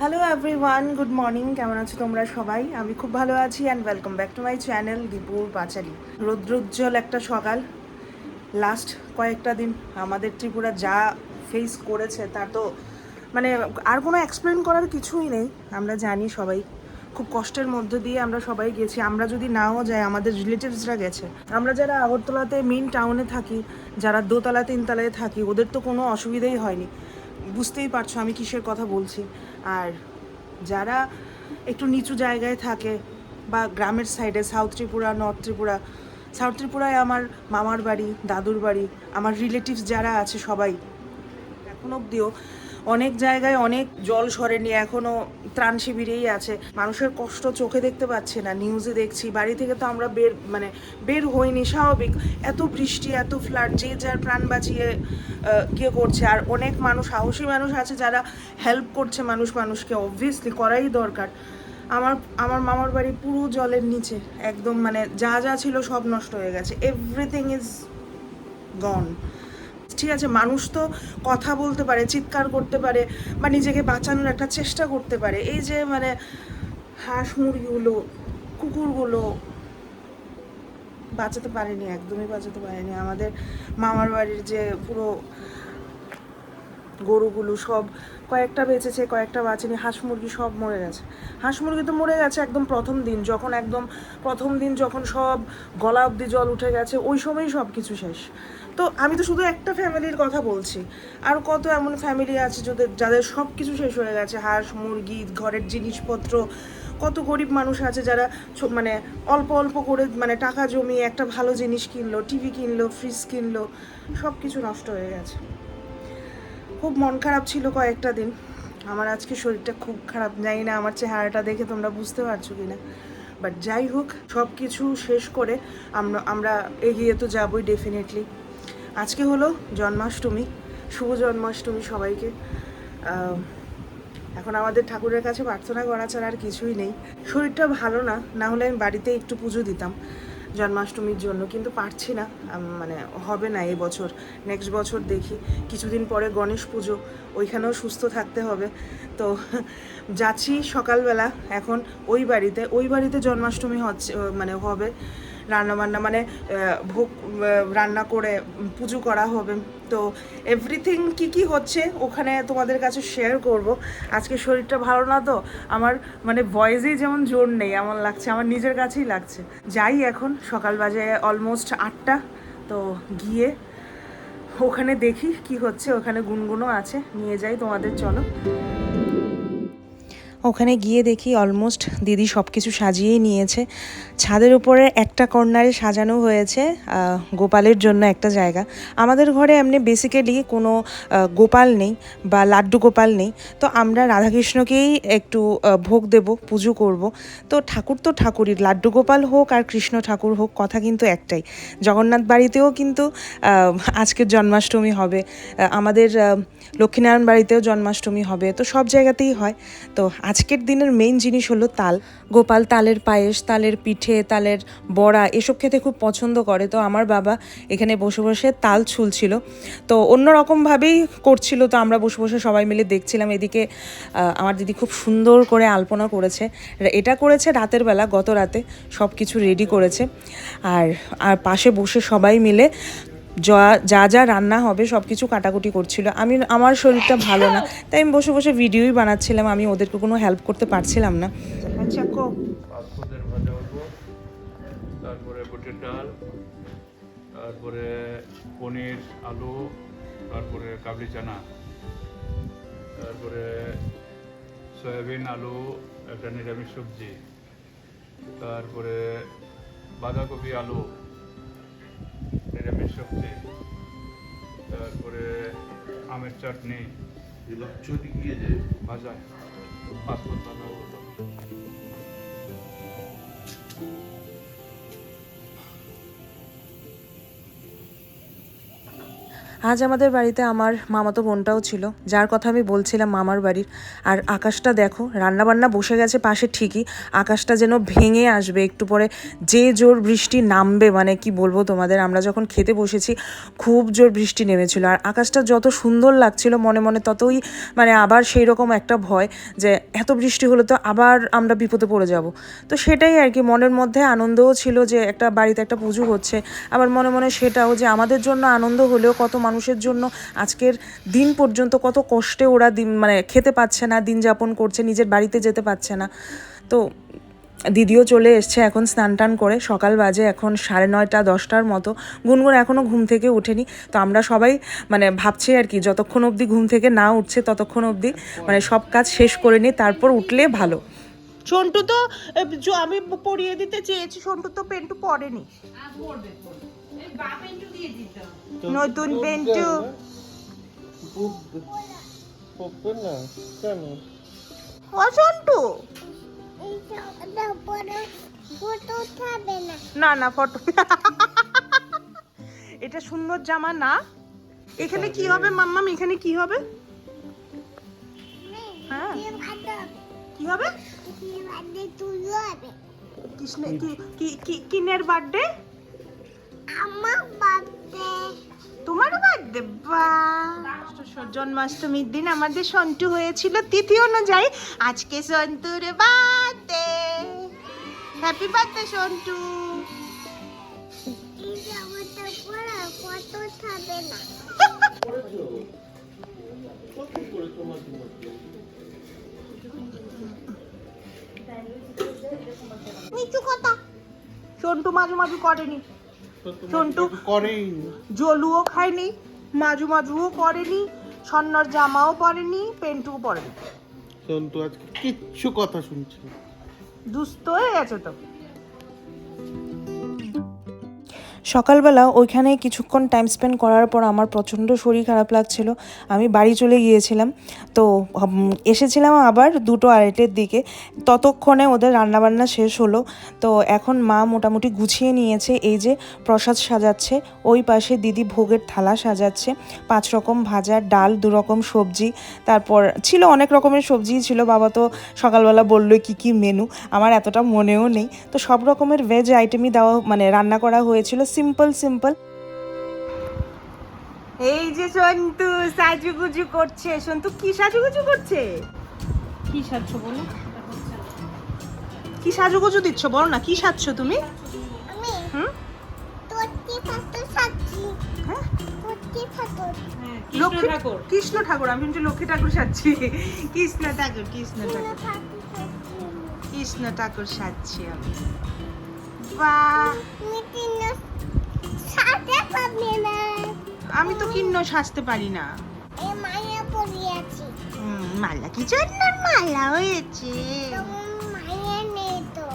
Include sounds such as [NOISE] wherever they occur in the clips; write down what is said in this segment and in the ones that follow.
Hello everyone good morning কেমন আছো তোমরা সবাই? আমি খুব ভালো আছি and welcome back to my channel দীপুর পাচারি রৌদ্রোজ্জ্বল একটা সকাল। লাস্ট কয়েকটা দিন আমাদের ত্রিপুরা যা ফেস করেছে তা তো মানে আর কোনো এক্সপ্লেন করার কিছুই নেই। আমরা জানি সবাই খুব কষ্টের মধ্য দিয়ে আমরা সবাই গেছি। আমরা যদি নাও যাই, আমাদের রিলেটিভসরা গেছে। আমরা যারা আগরতলাতে মেন টাউনে থাকি, যারা দোতলা তিনতলায় থাকি, ওদের তো কোনো অসুবিধাই হয়নি। বুঝতেই পারছ আমি কিসের কথা বলছি। আর যারা একটু নিচু জায়গায় থাকে বা গ্রামের সাইডে south Tripura north Tripura south ত্রিপুরায় আমার মামার বাড়ি, দাদুর বাড়ি, আমার রিলেটিভস যারা আছে সবাই এখন অবধিও অনেক জায়গায় অনেক জল সরেনি এখনও ত্রাণ শিবিরেই আছে। মানুষের কষ্ট চোখে দেখতে পাচ্ছে না নিউজে দেখছি বাড়ি থেকে তো আমরা বের মানে বের হইনি স্বাভাবিক। এত বৃষ্টি এত ফ্লাড যে যার প্রাণ বাঁচিয়ে আহ, ইয়ে করছে। আর অনেক মানুষ সাহসী মানুষ আছে যারা হেল্প করছে মানুষ মানুষকে অবভিয়াসলি করাই দরকার। আমার আমার মামার বাড়ি পুরো জলের নিচে একদম মানে যা যা ছিল সব নষ্ট হয়ে গেছে। এভরিথিং ইজ গন ঠিক আছে, মানুষ তো কথা বলতে পারে, চিৎকার করতে পারে বা নিজেকে বাঁচানোর একটা চেষ্টা করতে পারে। এই যে মানে হাঁস মুরগিগুলো, কুকুরগুলো বাঁচাতে পারেনি, একদমই বাঁচাতে পারেনি। আমাদের মামার বাড়ির যে পুরো গরুগুলো সব কয়েকটা বেঁচেছে, কয়েকটা বাঁচেনি, হাঁস মুরগি সব মরে গেছে। হাঁস মুরগি তো মরে গেছে একদম প্রথম দিন, যখন একদম প্রথম দিন যখন সব গলা অবধি জল উঠে গেছে, ওই সময়ই সব কিছু শেষ। তো আমি তো শুধু একটা ফ্যামিলির কথা বলছি। আর কত এমন ফ্যামিলি আছে যাদের যাদের সব কিছু শেষ হয়ে গেছে। হাঁস, মুরগি, ঘরের জিনিসপত্র, কত গরিব মানুষ আছে যারা মানে অল্প অল্প করে মানে টাকা জমিয়ে একটা ভালো জিনিস কিনলো টিভি কিনলো ফ্রিজ কিনলো সব কিছু নষ্ট হয়ে গেছে। খুব মন খারাপ ছিল কয়েকটা দিন। আমার আজকে শরীরটা খুব খারাপ। জানি না আমার চেহারাটা দেখে তোমরা বুঝতে পারছ কি না বাট যাই হোক সব কিছু শেষ করে আমরা আমরা এগিয়ে তো যাবই ডেফিনেটলি আজকে হলো জন্মাষ্টমী, শুভ জন্মাষ্টমী সবাইকে। এখন আমাদের ঠাকুরের কাছে প্রার্থনা করা ছাড়া আর কিছুই নেই। শরীরটা ভালো না না হলে আমি বাড়িতে একটু পুজো দিতাম জন্মাষ্টমীর জন্য, কিন্তু পারছি না। মানে হবে না এই বছর নেক্সট বছর দেখি। কিছুদিন পরে গণেশ পুজো, ওইখানেও সুস্থ থাকতে হবে। তো যাচ্ছি সকালবেলা এখন ওই বাড়িতে ওই বাড়িতে জন্মাষ্টমী হচ্ছে মানে হবে। রান্না বান্না মানে ভোগ রান্না করে পুজো করা হবে। তো এভরিথিং কি কি হচ্ছে ওখানে তোমাদের কাছে শেয়ার করব। আজকে শরীরটা ভালো না তো? আমার মানে ভয়েসেই যেমন জোর নেই, এমন লাগছে। আমার নিজের কাছেই লাগছে। যাই এখন, সকাল বাজে অলমোস্ট আটটা। তো গিয়ে ওখানে দেখি কি হচ্ছে, ওখানে গুনগুনও আছে। নিয়ে যাই তোমাদের, চলো। ওখানে গিয়ে দেখি অলমোস্ট দিদি সব কিছু সাজিয়েই নিয়েছে। ছাদের উপরে একটা কর্নারে সাজানো হয়েছে গোপালের জন্য একটা জায়গা। আমাদের ঘরে এমনি বেসিক্যালি কোনো গোপাল নেই বা লাড্ডু গোপাল নেই। তো আমরা রাধাকৃষ্ণকেই একটু ভোগ দেব, পুজো করব। তো ঠাকুর তো ঠাকুরই লাড্ডু গোপাল হোক আর কৃষ্ণ ঠাকুর হোক, কথা কিন্তু একটাই। জগন্নাথ বাড়িতেও কিন্তু আজকের জন্মাষ্টমী হবে। আমাদের লক্ষ্মীনারায়ণ বাড়িতেও জন্মাষ্টমী হবে। তো সব জায়গাতেই হয়। তো আজকের দিনের মেইন জিনিস হলো তাল। গোপাল তালের পায়েস, তালের পিঠে, তালের বড়া, এসব খেতে খুব পছন্দ করে। তো আমার বাবা এখানে বসে বসে তাল ছুলছিল। তো অন্যরকমভাবেই করছিল। তো আমরা বসে বসে সবাই মিলে দেখছিলাম এদিকে আমার দিদি খুব সুন্দর করে আলপনা করেছে। এটা করেছে রাতের বেলা, গত রাতে সব কিছু রেডি করেছে। আর আর পাশে বসে সবাই মিলে যা যা রান্না হবে সব কিছু কাটাকুটি করছিল। আমি, আমার শরীরটা ভালো না, তাই আমি বসে বসে ভিডিওই বানাচ্ছিলাম। আমি ওদেরকে কোনো হেল্প করতে পারছিলাম না। আচ্ছা কো। তারপরে বুটের ডাল, তারপরে পনির, আলু, তারপরে কাবলি চানা, তারপরে সয়াবিন, আলু, একটা নিরামিষ সবজি, তারপরে বাঁধাকপি, আলু সবজি তারপরে আমের চাটনি। ভাজা পাঁচফোদ ভাজা আজ আমাদের বাড়িতে আমার মামাতো বোনটাও ছিল, যার কথা আমি বলছিলাম মামার বাড়ির। আর আকাশটা দেখো, রান্নাবান্না বসে গেছে পাশে ঠিকই, আকাশটা যেন ভেঙে আসবে, একটু পরে যে জোর বৃষ্টি নামবে মানে কি বলব তোমাদের, আমরা যখন খেতে বসেছি, খুব জোর বৃষ্টি নেমেছিল। আর আকাশটা যত সুন্দর লাগছিল, মনে মনে ততই মানে আবার সেই রকম একটা ভয় যে এত বৃষ্টি হলে তো আবার আমরা বিপদে পড়ে যাব। তো সেটাই আর কি, মনের মধ্যে আনন্দও ছিল যে একটা বাড়িতে একটা পুজো হচ্ছে। আবার মনে মনে সেটাও যে আমাদের জন্য আনন্দ হলেও কত মানুষের জন্য আজকের দিন পর্যন্ত কত কষ্টে ওরা দিন মানে খেতে পাচ্ছে না দিন যাপন করছে নিজের বাড়িতে যেতে পারছে না। তো দিদিও চলে এসছে এখন স্নান টান করে সকাল বাজে এখন সাড়ে নয়টা দশটার মতো। গুনগুন এখনও ঘুম থেকে ওঠেনি। তো আমরা সবাই মানে ভাবছি আর কি যতক্ষণ অবধি ঘুম থেকে না উঠছে ততক্ষণ অবধি মানে সব কাজ শেষ করে নিই তারপর উঠলে ভালো। সন্টু তো আমি পরিয়ে দিতে চেয়েছি সন্টু তো পেন্টু পরেনি। নতুন পেন্টু ও সন্টু ফটো খাবে না না না ফটো [LAUGHS] এটা সুন্দর জামা না। এখানে কি হবে মাম্মাম? এখানে কি হবে? হ্যাঁ। কি হবে? তুলো হবে কৃষ্ণ কি কি- কি কিনের বার্থডে আমার বার্থডে বার্থডে বা। জন্মাষ্টমীর দিন আমাদের সন্টু হয়েছিল তিথি অনুযায়ী। আজকে সন্তুর বার্থডে হ্যাপি বার্থডে সন্টু। [LAUGHS] নিচু কথা। সন্টু মাঝু মাঝু করেনি। সন্টু জলুও খায়নি মাজু মাজুও করেনি সন্ন্যর জামাও পরেনি পেন্টুও পরেনি। সন্তু আজকে কিচ্ছু কথা শুনছি দুস্থ হয়ে গেছে তো। সকালবেলা ওইখানে কিছুক্ষণ টাইম স্পেন্ড করার পর আমার প্রচণ্ড শরীর খারাপ লাগছিল। আমি বাড়ি চলে গিয়েছিলাম। তো এসেছিলাম আবার দুটো আড়াইটের দিকে। ততক্ষণে ওদের রান্নাবান্না শেষ হলো। তো এখন মা মোটামুটি গুছিয়ে নিয়েছে। এই যে প্রসাদ সাজাচ্ছে, ওই পাশে দিদি ভোগের থালা সাজাচ্ছে। পাঁচ রকম ভাজা, ডাল, দু রকম সবজি। তারপর ছিল অনেক রকমের সবজিই ছিল। বাবা তো সকালবেলা বলল, কি কি মেনু আমার এতটা মনেও নেই। তো সব রকমের ভেজ আইটেমই দেওয়া মানে রান্না করা হয়েছিল। সিম্পল সিম্পল এই যে সন্তু সাজুগুজু করছে। সন্তু কি সাজুগুজু করছে? কি সাজছ বলো? কি সাজুগুজু দিচ্ছ? বলো না কি সাজছ তুমি? হুম? হ্যাঁ? হ্যাঁ কৃষ্ণ লক্ষ্মী ঠাকুর। কৃষ্ণ ঠাকুর আমি কিন্তু লক্ষ্মী ঠাকুর সাজছি। কৃষ্ণ ঠাকুর কৃষ্ণ ঠাকুর। কৃষ্ণ ঠাকুর সাজছি আমি। বাহ! আমি তো কিন্ন সাজতে পারি না। মালা কি জন্য মালা হয়েছে? তোমার নেই তো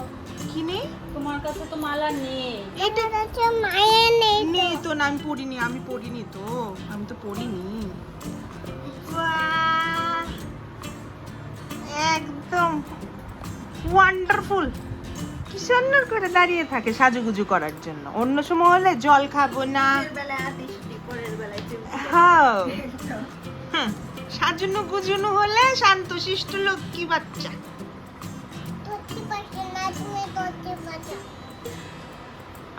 কি নেই? তোমার কাছে তো মালা নেই। এটা কাছে মায়া নেই নেই তো না আমি পড়িনি আমি পড়িনি তো আমি তো পড়িনি! একদম ওয়ান্ডারফুল সুন্দর করে দাঁড়িয়ে থাকে সাজুগুজু করার জন্য। অন্য সময় হলে জল খাব না। হ্যাঁ হুম, সাজুনো গুজুনো হলে শান্তশিষ্ট লক্ষ্মী বাচ্চা।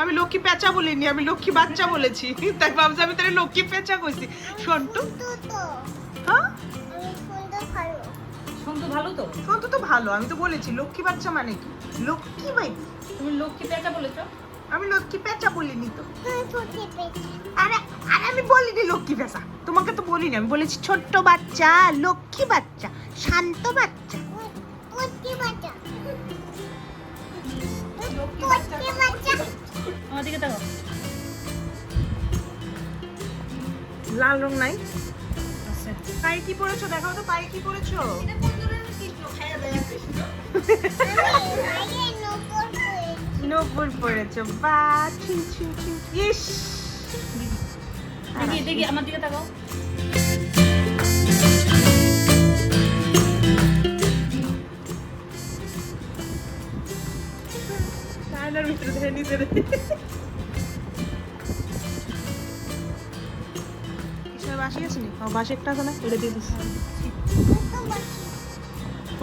আমি লক্ষ্মী পেঁচা বলিনি আমি লক্ষ্মী বাচ্চা বলেছি। তাই ভাবছি আমি তাহলে লক্ষ্মী পেঁচা কইছি। সন্টু হ্যাঁ? ভালো। তো সন্তু তো ভালো আমি তো বলেছি লক্ষ্মী বাচ্চা মানে কি? লক্ষ্মী বেবি তুমি লক্ষ্মী পেঁচা বলেছ? আমি লক্ষ্মী পেঁচা বলিনি তো। পেশে আরে আরে আমি বলিনি লক্ষ্মী পেঁচা। তোমাকে তো বলিনি আমি বলেছি ছোট্ট বাচ্চা লক্ষ্মী বাচ্চা শান্ত বাচ্চা। লাল রং নাই? আচ্ছা। পায়ে কি পরেছো দেখাও তো পায়ে কি পরেছো নপুর পরেছো বা ইস! দেখি দেখি আমার দিকে তাকাও। আয়নার ভিতরে ধরে নিজের। বাসি আছে নি ও বাসি একটা আছে না? এটা দিয়ে বাকি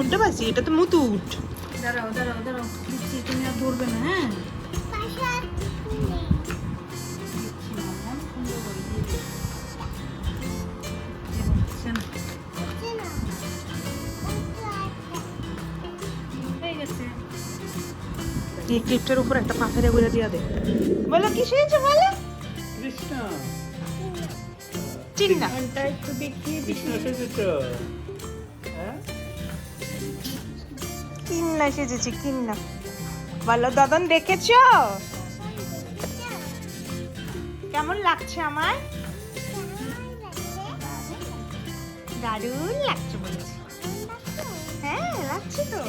উঠতে পারছি এটা তো মুতুট দাঁড়াও দাঁড়াও দাঁড়াও। তুমি আর ধরবে না হ্যাঁ? এই ক্লিপটার উপর একটা পাথরে করে দিয়া দে। বলো কি হয়েছে বলো? কৃষ্ণ। চিন্না ঘণ্টা একটু কিন্না সেজেছে কিন্না বলো, দাদন, দেখেছ? কেমন লাগছে আমার? দারুণ লাগছে বলেছি। হ্যাঁ লাগছে তো।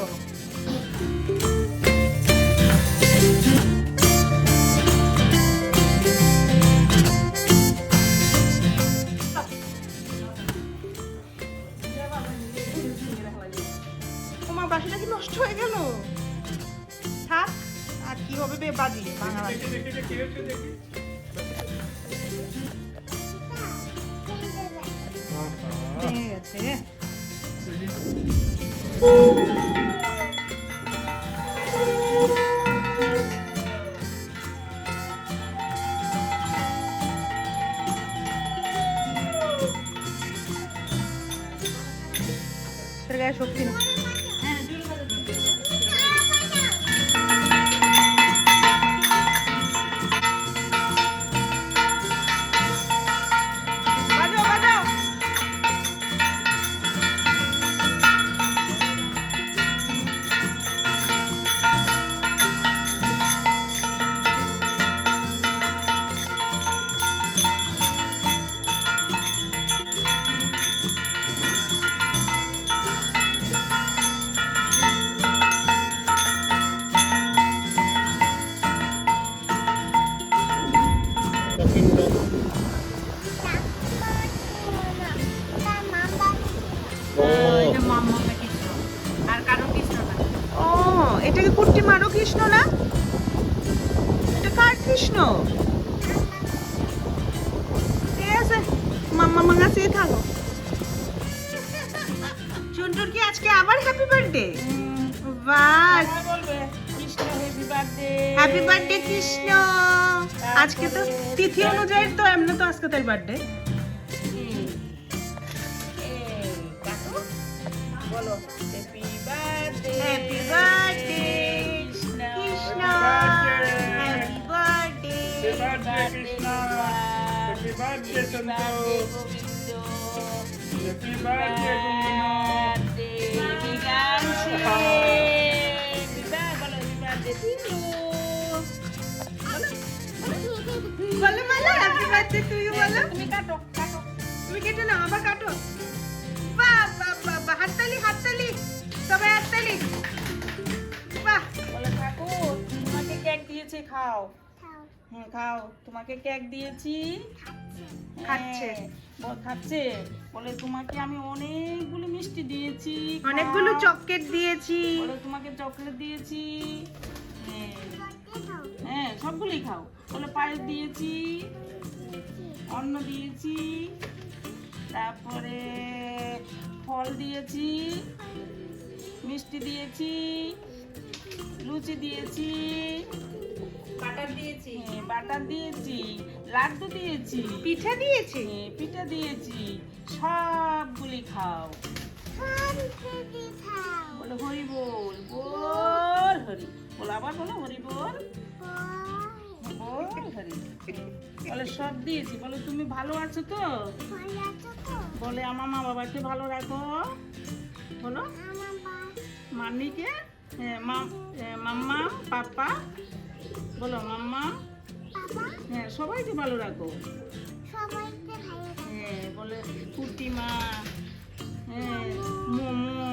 কি হবে বে বাজি ভাঙা মাম্মা থাকো। চুনটুর কি আজকে আবার হ্যাপি বার্থডে বাহ। হ্যাপি বার্থডে কৃষ্ণ আজকে তো তিথি অনুযায়ী তো এমনি তো আজকে তার বার্থডে বলো happy birthday happy birthday Krishna happy birthday Krishna. Happy birthday Santu happy birthday বলো বলো হ্যাপি বার্থডে টু বলো তুমি কাটো কাটো তুমি কেটে নাও আবার কাটো বাহ বাহ বাহ বাহ হাততালি হাততালি সবাই হাততালি বাহ বলে ঠাকুর তোমাকে কেক দিয়েছে খাও হ্যাঁ খাও। তোমাকে কেক দিয়েছি। খাচ্ছে। হ্যাঁ, খাচ্ছে। বলে তোমাকে আমি অনেকগুলো মিষ্টি দিয়েছি। অনেকগুলো চকলেট দিয়েছি। বলে তোমাকে চকলেট দিয়েছি। হ্যাঁ, হ্যাঁ সবগুলোই খাও। বলে পায়েস দিয়েছি অন্ন দিয়েছি তারপরে ফল দিয়েছি মিষ্টি দিয়েছি লুচি দিয়েছি বাটার দিয়েছি। বাটার দিয়েছি লাড্ডু দিয়েছি। পিঠা দিয়েছি? হ্যাঁ, পিঠা দিয়েছি। সবগুলি খাও। বলে হরি বল বল হরি। বল আবার বলো হরি বল। বল হরি। বলে সব দিয়েছি। বলে তুমি ভালো আছো তো? বলে আমার মা বাবাকে ভালো রাখো। বলো। মাম্মিকে? হ্যাঁ, মাম- হ্যাঁ, মাম্মা পাপা। বলো মাম্মা? হ্যাঁ সবাইকে ভালো রাখো। হ্যাঁ বলে পুটিমা হ্যাঁ মোমো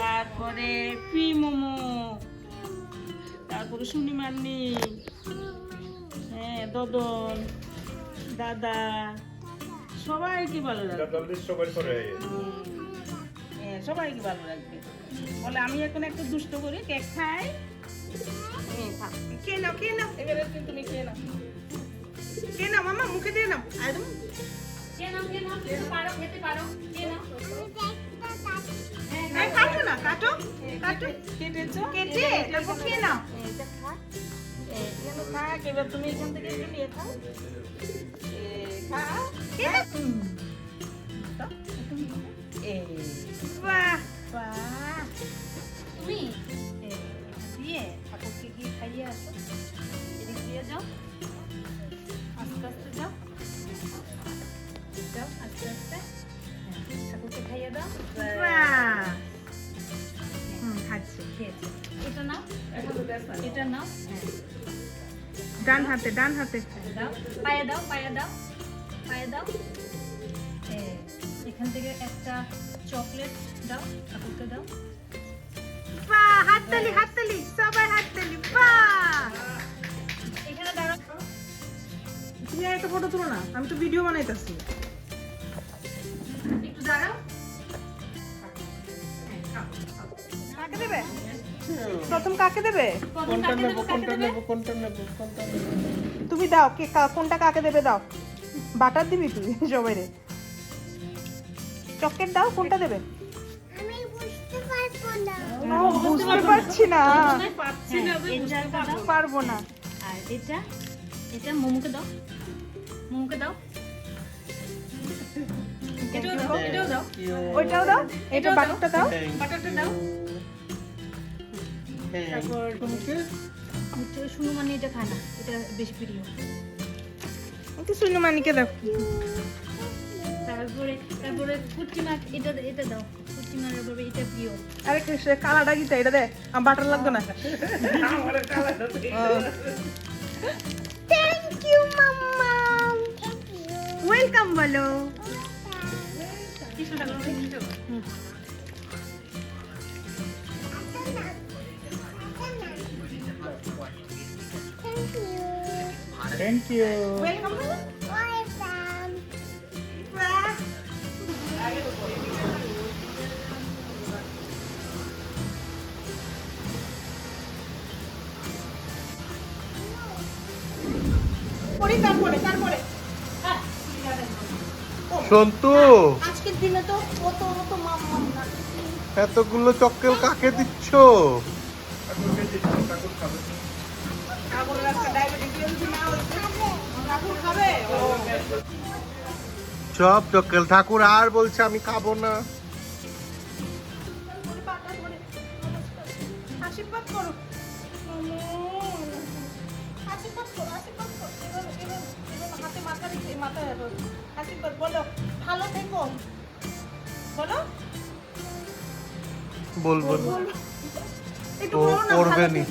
তারপরে পি মোমো তারপরে সুনিমান্নি হ্যাঁ দদন দাদা সবাইকে ভালো রাখবে হ্যাঁ সবাইকে ভালো রাখবে। বলে আমি এখন একটু দুষ্ট করি কেক খাই। হ্যাঁ। খেয়ে নাও খেয়ে নাও এবারে তুমি- খেয়ে নাও খেয়ে নাও মামা মুখে দিয়ে নাও। একদম খেয়ে নাও খেয়ে নাও খেয়ে নাও হ্যাঁ, কাটো না কাটো। কাটো। কেটেছো? কেটে তারপর খেয়ে নাও। থাক এবার তুমি এখান থেকে একটু নিয়ে খাও। খাও। এই, বাহ বাহ। খাইয়ে আসো। এদিক দিয়ে যাও। আস্তে আস্তে যাও। যাও আস্তে আস্তে। ঠাকুরকে খাইয়ে দাও। খাচ্ছে। খেয়েছে। এটা নাও। এটা নাও। ডান হাতে ডান হাতে। দাও। পায়ে দাও পায়ে দাও। পায়ে দাও। এখান থেকে একটা চকলেট দাও ঠাকুরকে দাও। হাততালি হাততালি। সবাই তুমি আর একটা ফটো তুলো না আমি তো ভিডিও বানাইতাছি। একটু দাঁড়াও। কাকে দেবে? প্রথম কাকে দেবে? কোনটা নেব কোনটা নেব কোনটা নেব? কোনটা তুমি দাও কে কোনটা কাকে দেবে দাও? বাটার দিবি তুই সবাই রে চকলেট দাও কোনটা দেবে? বুঝতে পারব না। বুঝতে পারছি না। দাও। পারব না। আর এটা? এটা মোমোকে দাও। মোমোকে দাও এটাও দাও এটাও দাও ওইটাও দাও এটা বাটারটা দাও বাটারটা দাও তারপর এটা শুনু মানে এটা খায় না এটা বেশি প্রিয় দাও তারপরে তারপরে কুচি মাছ এটা এটা দাও কুচি এটা প্রিয় আরে সে কালাটা গীতা এটা দে আমার বাটার লাগতো না থ্যাংক ইউ মাম্মা ওয়েলকাম বলো থ্যাংক ইউ ওয়েলকাম বলো ওয়েলকাম পরে তারপরে তারপরে সন্তু। আজকের দিনে তো কত কত মাম্মা এতগুলো চক্কেল কাকে দিচ্ছ? সব চক্কেল ঠাকুর আর বলছে আমি খাব না। আশীর্বাদ করো। আশীর্বাদ করো আশীর্বাদ করো। এভাবে এভাবে এভাবে হাতে মাথা রেখে। আশীর্বাদ বলো ভালো থেকো। বলো। বলব ও করবে নি।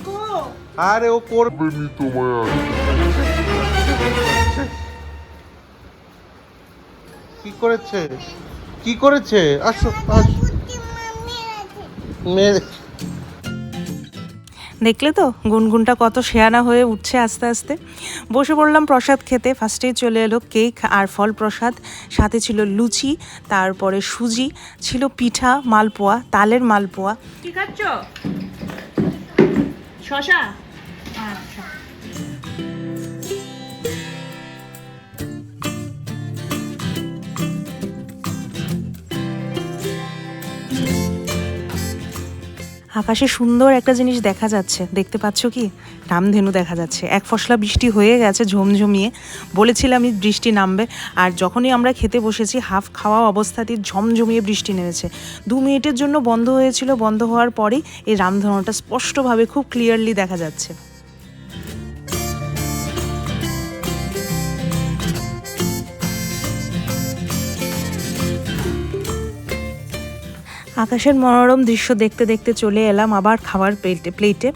আরে ও করবে নি তোমায় কি করেছে? কি করেছে? আসো আসো। মেরে দেখলে তো গুনগুনটা কত শেয়ানা হয়ে উঠছে আস্তে আস্তে। বসে পড়লাম প্রসাদ খেতে। ফার্স্টেই চলে এলো কেক আর ফল প্রসাদ সাথে ছিল লুচি, তারপরে সুজি, ছিল পিঠা, মালপোয়া, তালের মালপোয়া। কি খাচ্ছ? শশা? আচ্ছা। আকাশে সুন্দর একটা জিনিস দেখা যাচ্ছে। দেখতে পাচ্ছ কি? রামধেনু দেখা যাচ্ছে। এক ফসলা বৃষ্টি হয়ে গেছে ঝমঝমিয়ে। বলেছিলাম এই বৃষ্টি নামবে। আর যখনই আমরা খেতে বসেছি, হাফ খাওয়া অবস্থাতে ঝমঝমিয়ে বৃষ্টি নেমেছে। দু মিনিটের জন্য বন্ধ হয়েছিল। বন্ধ হওয়ার পরেই এই রামধনুটা স্পষ্টভাবে খুব ক্লিয়ারলি দেখা যাচ্ছে। আকাশের মনোরম দৃশ্য দেখতে দেখতে চলে এলাম আবার খাবার প্লেটে প্লেটে।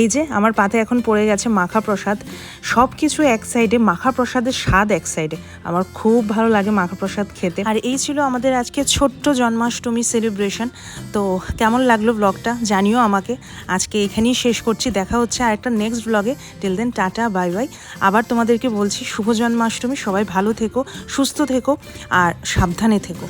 এই যে, আমার পাতে এখন পড়ে গেছে মাখা প্রসাদ। সব কিছু এক সাইডে মাখা প্রসাদের স্বাদ এক সাইডে আমার খুব ভালো লাগে মাখা প্রসাদ খেতে। আর এই ছিল আমাদের আজকে ছোট্ট জন্মাষ্টমী সেলিব্রেশন তো কেমন লাগল ব্লগটা জানিও আমাকে। আজকে এখানেই শেষ করছি। দেখা হচ্ছে আর একটা নেক্সট ব্লগে till then tata bye bye আবার তোমাদেরকে বলছি, শুভ জন্মাষ্টমী। সবাই ভালো থেকো, সুস্থ থেকো, আর সাবধানে থেকো।